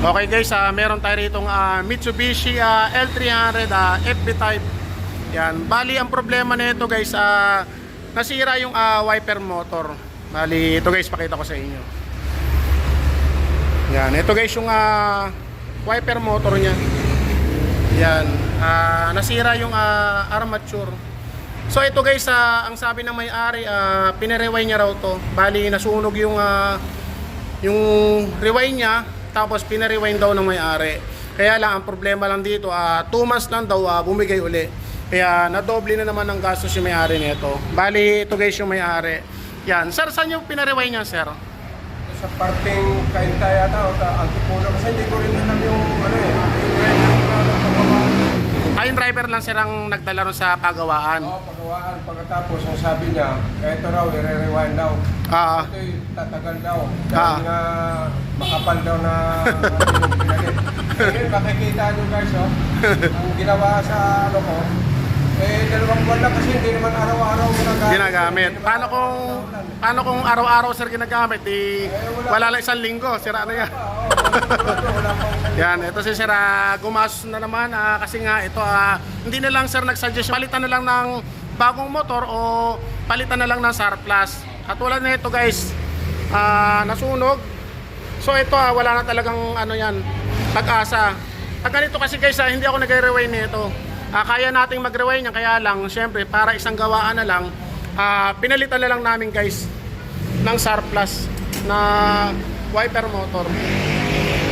Okay guys, ah, meron tayo rito Mitsubishi ah, L300 ah, FB type. Yan, bali ang problema nito guys, ah, nasira yung ah, wiper motor. Bali, ito guys, pakita ko sa inyo. Yan, ito guys yung ah, wiper motor niya. Yan, ah, nasira yung ah, armature. So ito guys, ah, ang sabi ng may-ari, uh, pinarewind niya raw to. Bali, nasunog yung ah, yung rewind niya, tapos pinarewind daw ng may-ari. Kaya lang, ang problema lang dito, 2 months lang daw ah, bumigay uli. Kaya nadoble na naman ang gastos yung may-ari nito. Bali, ito guys yung may-ari. Yan, sir, saan yung pinarewind niya, sir? Sa parting kainta yata o ta Antipolo kasi hindi ko rin alam yung ano eh. Yung driver yung lang sir ang nagdala ron sa pagawaan. Oo, pagawaan. Pagkatapos ang sabi niya, eto raw, i-rewind daw. Ah, Ito'y tatagal daw. Ah. Dahil nga makapal daw na. Ngayon, makikita nyo guys, oh, ang ginawa sa ano ko, eh, dalawang buwan lang kasi hindi naman araw-araw ginagamit. ginagamit. Paano kung paano kung araw-araw sir ginagamit, di wala lang isang linggo, sira na yan. Wala Yan, ito si Sir ah, gumastos na naman ah, kasi nga ito ah, hindi na lang Sir nagsuggest palitan na lang ng bagong motor o palitan na lang ng surplus. Katulad na ito guys, ah, nasunog. So ito ah, wala na talagang ano yan, pag-asa. Pag ganito kasi guys, ah, hindi ako nagre-rewind nito. Ah, kaya nating mag-rewind yan, kaya lang, syempre, para isang gawaan na lang, ah, pinalitan na lang namin guys ng surplus na wiper motor.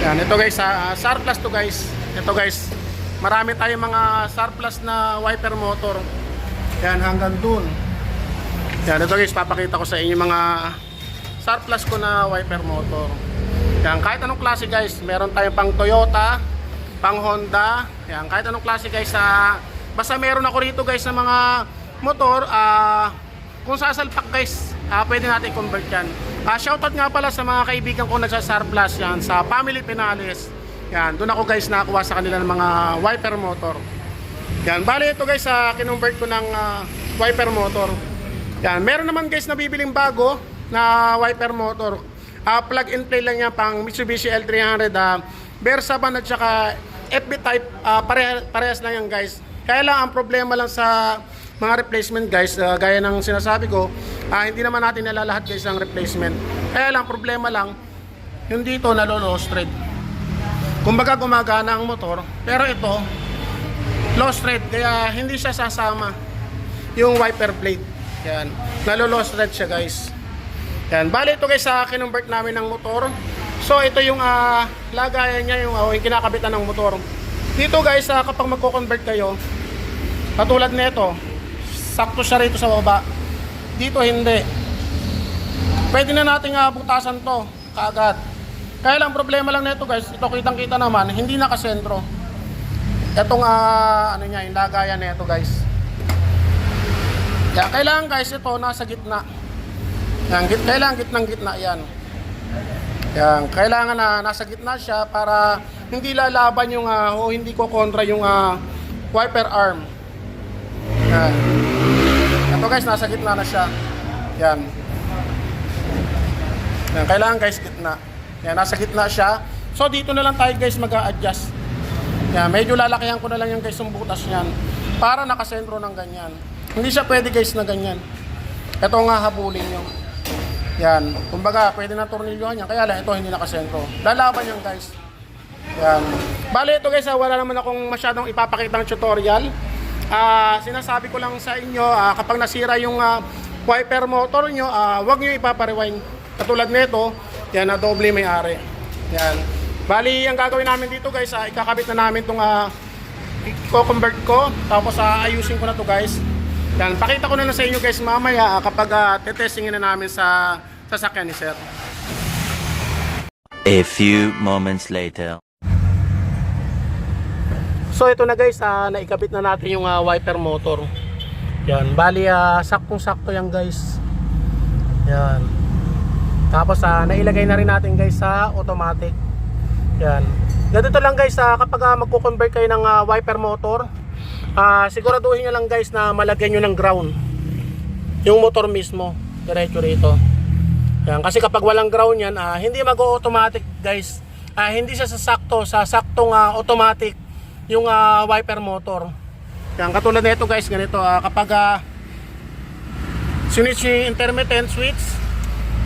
Yan, ito guys, ah, surplus to guys. Ito guys, marami tayong mga surplus na wiper motor. Yan, hanggang dun. Yan, ito guys, papakita ko sa inyo mga surplus ko na wiper motor. Yan, kahit anong klase guys, meron tayong pang Toyota, pang Honda. Yan, kahit anong klase guys, ah, basta meron ako rito guys na mga motor, ah, kung sasalpak guys, ah, pwede natin convert yan. Ah, shoutout nga pala sa mga kaibigan ko nagsa-surplus yan sa Family Pinales. Yan, doon ako guys nakakuha sa kanila ng mga wiper motor. Yan, bali ito guys, sa kinonvert ko ng ah, wiper motor. Yan, meron naman guys na bibiling bago na wiper motor. Ah, plug and play lang yan pang Mitsubishi L300 ah, Versa van at saka FB type ah, pare parehas lang yan guys. Kaya lang ang problema lang sa mga replacement guys, ah, gaya ng sinasabi ko, ah, hindi naman natin nalalahat guys ang replacement. Kaya lang problema lang yung dito nalolo thread. Kumbaga gumagana ang motor, pero ito lost thread kaya hindi siya sasama yung wiper blade. Yan. Nalo-lost thread siya guys. Yan. Bali ito guys sa kinonvert namin ng motor. So ito yung ah, lagayan niya yung, ah, yung kinakabitan ng motor. Dito guys ah, kapag magko-convert kayo katulad nito sakto siya rito sa baba. Dito hindi. Pwede na nating ah, butasan to kaagad. Kaya lang problema lang nito guys, ito kitang-kita naman, hindi nakasentro. Itong ah, ano niya, yung lagayan nito guys. Yan, kailangan guys ito nasa gitna. Yan, git kailangan gitnang gitna yan. Yan, kailangan na nasa gitna siya para hindi lalaban yung ah, o hindi ko kontra yung ah, wiper arm. Yan. Ito guys, nasa gitna na siya. Yan. Yan, kailangan guys gitna. Yan, nasa gitna siya. So dito na lang tayo guys mag-a-adjust. Yan, medyo lalakihan ko na lang yung guys yung butas niyan para nakasentro ng ganyan. Hindi siya pwede guys na ganyan. Ito nga habulin nyo. Yan. Kumbaga, pwede na tornilyohan yan. Kaya lang, ito hindi nakasentro. Lalaban yan guys. Yan. Bale, ito guys, ah, wala naman akong masyadong ipapakitang tutorial. Ah, sinasabi ko lang sa inyo, ah, kapag nasira yung ah, wiper motor nyo, ah, wag nyo ipaparewind. Katulad nito, yan na doble may-ari. Yan. Bali, ang gagawin namin dito guys, ah, ikakabit na namin itong ah, i-convert ko. Tapos ah, ayusin ko na to guys. Yan, pakita ko na lang sa inyo guys mamaya ah, kapag uh, tetestingin na namin sa sasakyan ni Sir. A few moments later. So ito na guys, ah, naikabit na natin yung ah, wiper motor. Yan, bali ah, saktong-sakto yan guys. Yan. Tapos ah, nailagay na rin natin guys sa automatic. Yan. Ganito lang guys, ah, kapag ah, magko-convert kayo ng ah, wiper motor, ah, siguraduhin nyo lang guys na malagyan nyo ng ground. Yung motor mismo, diretso rito. Yan, kasi kapag walang ground yan, ah, hindi mag-automatic guys ah, hindi siya sasakto sa saktong ah, automatic yung ah, wiper motor. Yan, katulad nito guys, ganito, ah, kapag ah, switch intermittent switch,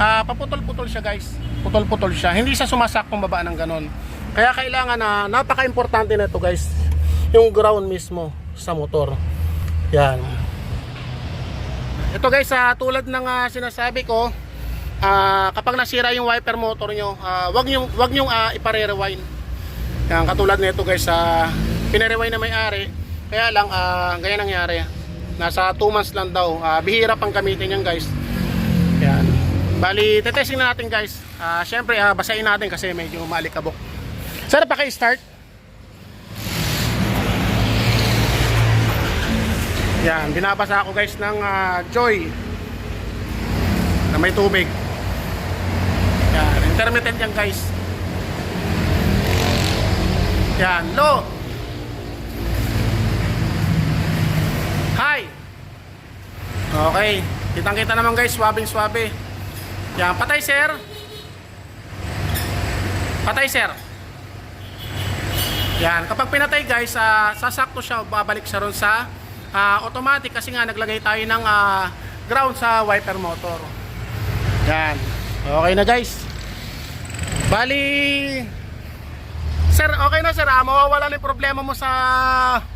ah, paputol-putol siya guys. Putol-putol siya. Hindi siya sumasaktong baba ng ganon. Kaya kailangan na napaka-importante na guys, yung ground mismo sa motor. Yan. Ito guys, sa tulad ng ah, sinasabi ko, ah, kapag nasira yung wiper motor nyo, ah, wag nyo, wag nyo ah, ipare-rewind. Yan, katulad nito guys, sa pinarewind na may-ari, kaya lang, ah, ganyan nangyari. Nasa 2 months lang daw. Ah, bihira pang gamitin yan guys. Yan. Bali, tetesting na natin guys. Ah, Siyempre, ah, basahin natin kasi medyo malikabok. Sana pa Yan, binabasa ako guys ng ah, Joy na may tubig. Yan, intermittent yan guys. Yan, low. High. Okay, kitang kita naman guys, swabing swabe. Yan, patay sir. Patay sir. Yan, kapag pinatay guys, ah, sasakto siya, babalik siya ron sa ah, automatic kasi nga naglagay tayo ng ah, ground sa wiper motor. Yan. Okay na guys. Bali Sir, okay na sir. Ah, mawawala na yung problema mo sa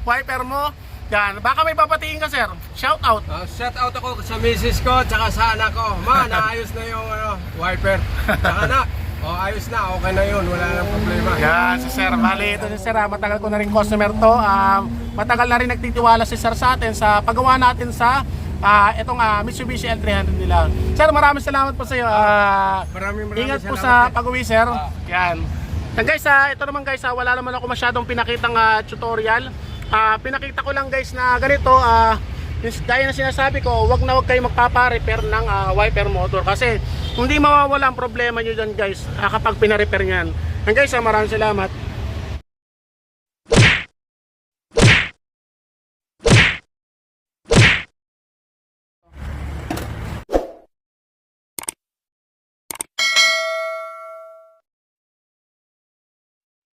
wiper mo. Yan. Baka may papatiin ka sir. Shout out. Ah, shout out ako sa misis ko tsaka sa anak ko. Ma, naayos na yung ano, wiper. Tsaka na, oh, ayos na, okay na yun, wala nang problema. Yan, si Sir. Bali, ito si Sir. ah, Matagal ko na rin customer to. Um, matagal na rin nagtitiwala si Sir sa atin sa paggawa natin sa ah, itong ah, Mitsubishi L300 nila. Sir, maraming salamat po sa iyo. Ah, Maraming maraming ingat po salamat. sa pag-uwi, Sir. Yan. And guys, ah, ito naman guys, ah, wala naman ako masyadong pinakitang ah, tutorial. Ah, pinakita ko lang guys na ganito, ah, yung- gaya na sinasabi ko, wag na wag kayo magpapa-repair ng ah, wiper motor kasi hindi mawawala ang problema nyo dyan guys ah, kapag pina-repair nyan. And guys, ah, maraming salamat.